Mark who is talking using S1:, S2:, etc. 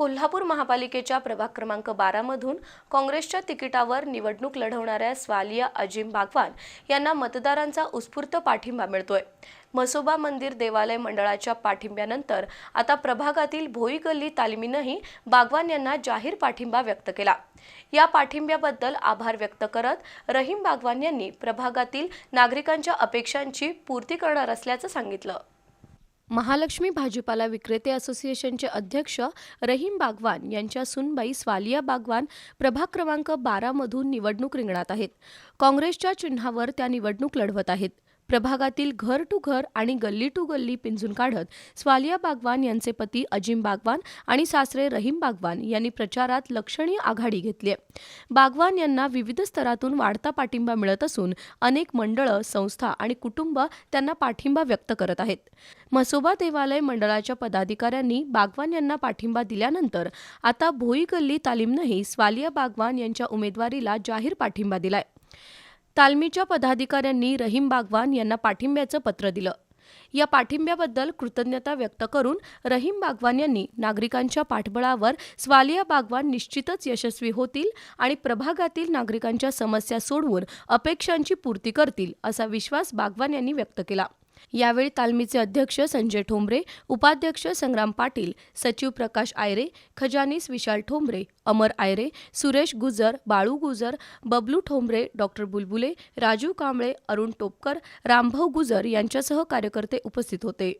S1: कोल्हापूर महापालिकेच्या प्रभाग क्रमांक बारामधून काँग्रेसच्या तिकिटावर निवडणूक लढवणाऱ्या स्वालिया अजिम बागवान यांना मतदारांचा उत्स्फूर्त पाठिंबा मिळतोय. मसोबा मंदिर देवालय मंडळाच्या पाठिंब्यानंतर आता प्रभागातील भोई गल्ली तालमीनंही बागवान यांना जाहीर पाठिंबा व्यक्त केला. या पाठिंब्याबद्दल आभार व्यक्त करत रहीम बागवान यांनी प्रभागातील नागरिकांच्या अपेक्षांची पूर्ती करणार असल्याचं सांगितलं. महालक्ष्मी भाजीपाला विक्रेते असोसिएशनचे अध्यक्ष रहीम बागवान यांच्या सुनबाई स्वालिया बागवान प्रभाग क्रमांक बारामधून निवडणूक रिंगणात आहेत. काँग्रेसच्या चिन्हावर त्या निवडणूक लढवत आहेत. प्रभागातील घर टू घर आणि गल्ली टू गल्ली पिंजून काढत स्वालिया बागवान यांचे पती अजिम बागवान आणि सासरे रहीम बागवान यांनी प्रचारात लक्षणीय आघाडी घेतली आहे. बागवान यांना विविध स्तरातून वाढता पाठिंबा मिळत असून अनेक मंडळं संस्था आणि कुटुंब त्यांना पाठिंबा व्यक्त करत आहेत. म्हसोबा देवालय मंडळाच्या पदाधिकाऱ्यांनी बागवान यांना पाठिंबा दिल्यानंतर आता भोई गल्ली तालीमनंही स्वालिया बागवान यांच्या उमेदवारीला जाहीर पाठिंबा दिलाय. तालमीच्या पदाधिकाऱ्यांनी रहीम बागवान यांना पाठिंब्याचं पत्र दिलं. या पाठिंब्याबद्दल कृतज्ञता व्यक्त करून रहीम बागवान यांनी नागरिकांच्या पाठबळावर स्वालिया बागवान निश्चितच यशस्वी होतील आणि प्रभागातील नागरिकांच्या समस्या सोडवून अपेक्षांची पूर्ती करतील असा विश्वास बागवान यांनी व्यक्त केला. यावेळी तालमीचे अध्यक्ष संजय ठोंबरे उपाध्यक्ष संग्राम पाटील सचिव प्रकाश आयरे खजानीस विशाल ठोंबरे अमर आयरे सुरेश गुजर बाळू गुजर बबलू ठोंबरे डॉक्टर बुलबुले राजू कांबळे अरुण टोपकर रामभाऊ गुजर यांच्यासह कार्यकर्ते उपस्थित होते.